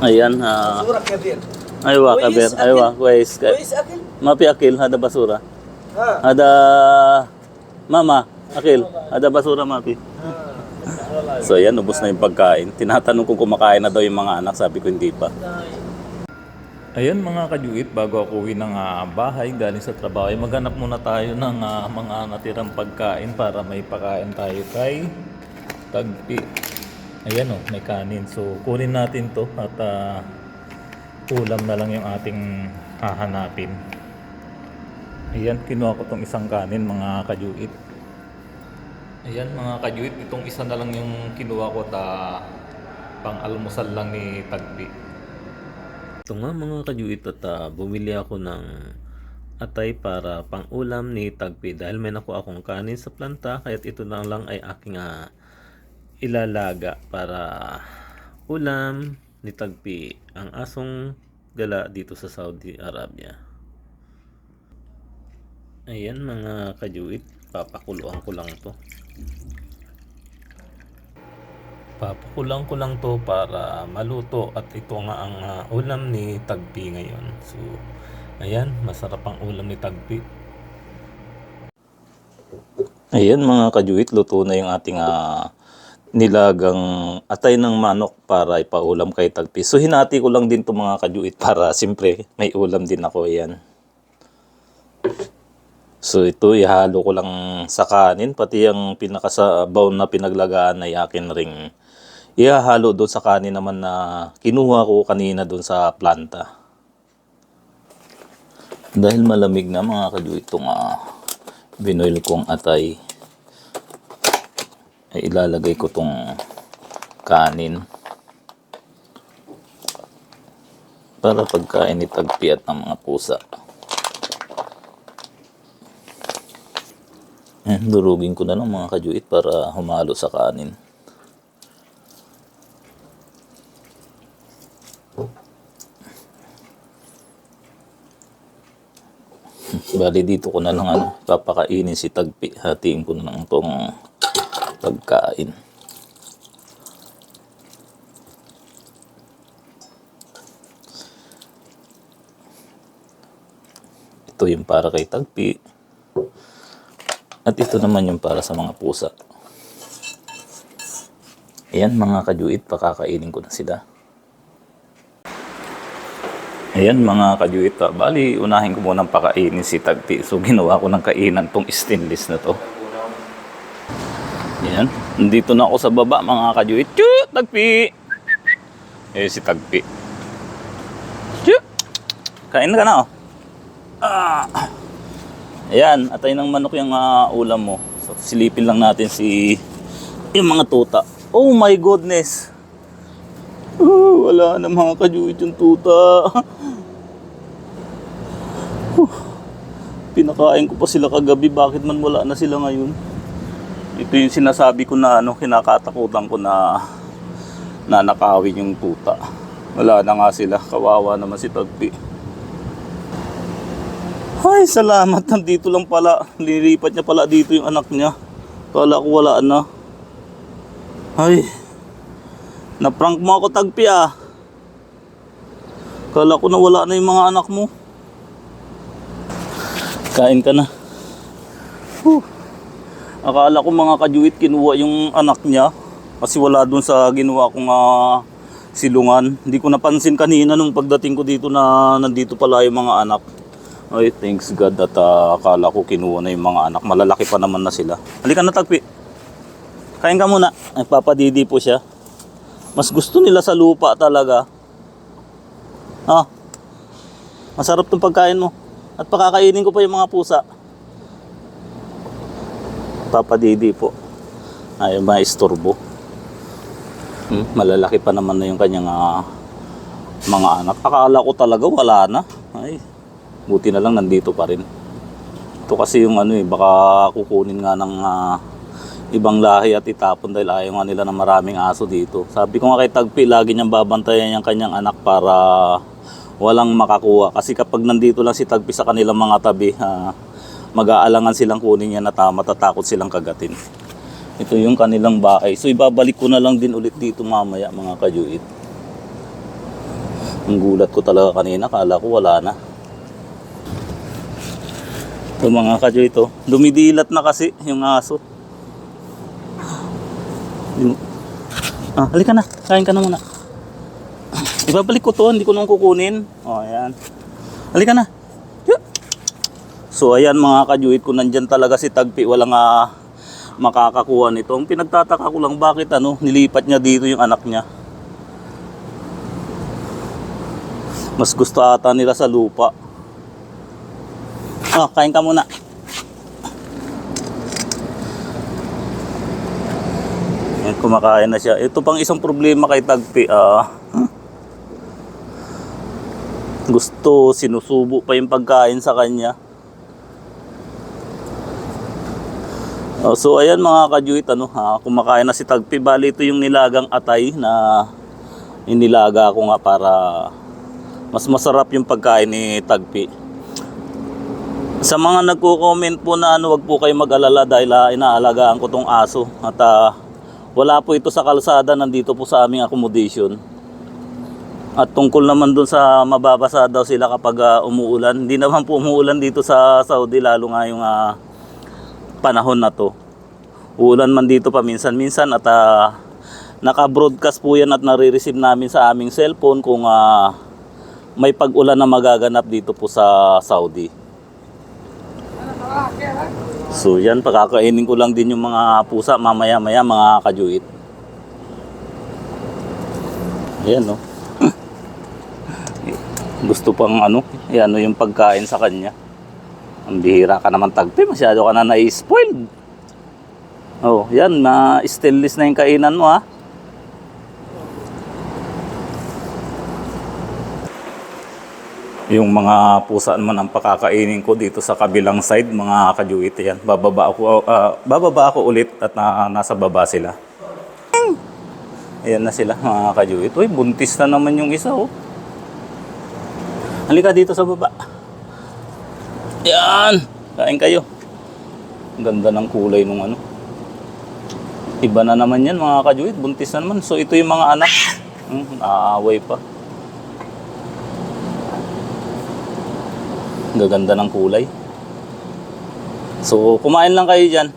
Ayan ha. Basura kabir. Aywa kabir. Aywa ways ka. Ways akil. Mapi akil hada basura. Ha. Hada mama akil. Hada basura mapi. So ayan, ubos na yung pagkain. Tinatanong kung kumakain na daw yung mga anak. Sabi ko hindi pa. Ayan mga kajuit, bago ako uwi ng uh, bahay galing sa trabaho, maghanap muna tayo ng uh, mga natirang pagkain para may pakain tayo kay Tagpi. Ayan oh, may kanin. So kunin natin to at ah, ulam na lang yung ating hahanapin. Ayan, kinuha ko tong isang kanin mga kajuit. Ayan mga kajuit, itong isa na lang yung kinuha ko ta pang almusal lang ni Tagpi. Ito nga mga kajuit at ah, bumili ako ng atay para pang ulam ni Tagpi dahil may nakuha akong kanin sa planta kaya't ito na lang ay aking ah, ilalaga para ulam ni Tagpi ang asong gala dito sa Saudi Arabia. Ayan mga kajuit, papakuluan ko lang to. Papakulang ko lang to para maluto at ito nga ang ah, ulam ni Tagpi ngayon. So, ayan, masarap ang ulam ni Tagpi. Ayan mga kajuit, luto na yung ating ah, nilagang atay ng manok para ipaulam kay Tagpi. So, hinati ko lang din to mga kajuit para simpre may ulam din ako. Ayan. So ito ihalo ko lang sa kanin pati yung pinakasabaw na pinaglagaan ay akin ring ihahalo doon sa kanin naman na kinuha ko kanina doon sa planta. Dahil malamig na mga kadyo itong uh, binoil kong atay ay ilalagay ko tong kanin para pagkain ni tagpiat ng mga pusa. Durugin ko na ng mga kajuit para humalo sa kanin. Bali dito ko na lang ano, papakainin si Tagpi. Hatiin ko na lang itong pagkain. Ito yung para kay Tagpi. At ito naman yung para sa mga pusa. Ayan mga kajuit, pakakainin ko na sila. Ayan mga kajuit, ah, bali unahin ko munang pakainin si Tagpi. So ginawa ko ng kainan tong stainless na to. Ayan, nandito na ako sa baba mga kajuit. Chut! Tagpi! Eh si Tagpi. Chut! Kain ka na oh. Ah! Ayan, atay ng manok yung ah, ulam mo. So, silipin lang natin si yung mga tuta. Oh my goodness! Oh, wala na mga kajuit yung tuta. Pinakain ko pa sila kagabi, bakit man wala na sila ngayon? Ito yung sinasabi ko na ano, kinakatakutan ko na nanakawin yung tuta. Wala na nga sila, kawawa naman si Tagpi. Ay, salamat. Nandito lang pala. Lilipat niya pala dito yung anak niya. Kala ko wala na. Ay. Na-prank mo ako tagpi ah. Kala ko na wala na yung mga anak mo. Kain ka na. Huh. Akala ko mga kajuit kinuha yung anak niya. Kasi wala dun sa ginawa kong ah, silungan. Hindi ko napansin kanina nung pagdating ko dito na nandito pala yung mga anak. Ay, thanks God at ah, akala ko kinuha na yung mga anak. Malalaki pa naman na sila. Halika na, Tagpi. Kain ka muna. Ay, papadidi po siya. Mas gusto nila sa lupa talaga. Ah, masarap tong pagkain mo. At pakakainin ko pa yung mga pusa. Papadidi po. Ay, maistorbo. Hmm, malalaki pa naman na yung kanyang ah, mga anak. Akala ko talaga wala na. Ay, Buti na lang nandito pa rin. Ito kasi yung ano eh, baka kukunin nga ng ah, ibang lahi at itapon dahil ayaw nga nila ng maraming aso dito. Sabi ko nga kay Tagpi, lagi niyang babantayan yung kanyang anak para walang makakuha. Kasi kapag nandito lang si Tagpi sa kanilang mga tabi, ah, mag-aalangan silang kunin niya na tama, matatakot silang kagatin. Ito yung kanilang bahay. So ibabalik ko na lang din ulit dito mamaya mga kajuit. Ang gulat ko talaga kanina, kala ko wala na. Ito mga kadyo ito, dumidilat na kasi yung aso. Ah, halika na, kain ka na muna. Ibabalik ko to, hindi ko nang kukunin. Oh, ayan. Halika na. So, ayan mga kajuit, kung nandyan talaga si Tagpi, walang ah, makakakuha nito. Ang pinagtataka ko lang, bakit ano, nilipat niya dito yung anak niya. Mas gusto ata nila sa lupa. Ah, kain ka muna. Ayan, kumakain na siya. Ito pang isang problema kay Tagpi. Ah, gusto, sinusubo pa yung pagkain sa kanya. Oh, so ayan mga kajuit, ano, ha, kumakain na si Tagpi. Bali ito yung nilagang atay na inilaga ko nga para mas masarap yung pagkain ni Tagpi. Sa mga nagko-comment po na ano, wag po kayo mag-alala dahil ah, inaalagaan ko tong aso at ah, wala po ito sa kalsada, nandito po sa aming accommodation. At tungkol naman dun sa mababasa daw sila kapag ah, umuulan. Hindi naman po umuulan dito sa Saudi lalo nga yung ah, panahon na to. Uulan man dito paminsan-minsan at ah, naka-broadcast po yan at nare-receive namin sa aming cellphone kung ah, may pag-ulan na magaganap dito po sa Saudi. So yan, pakakainin ko lang din yung mga pusa mamaya-maya mga kajuit. Ayan no. Gusto pang ano, yan yung pagkain sa kanya. Ang bihira ka naman tagpi, masyado ka na na-spoiled. Oh, yan, ma-stainless na yung kainan mo ha. Yung mga pusa naman ang pakakainin ko dito sa kabilang side, mga kajuit yan. Bababa ako, ah, bababa ako ulit at na, nasa baba sila. Ayan na sila, mga kajuit. Uy, buntis na naman yung isa, oh. Halika dito sa baba. Yan! Kain kayo. Ang ganda ng kulay nung ano. Iba na naman yan, mga kajuit. Buntis na naman. So, ito yung mga anak. Hmm, naaaway pa. Gaganda ng kulay. So, kumain lang kayo dyan.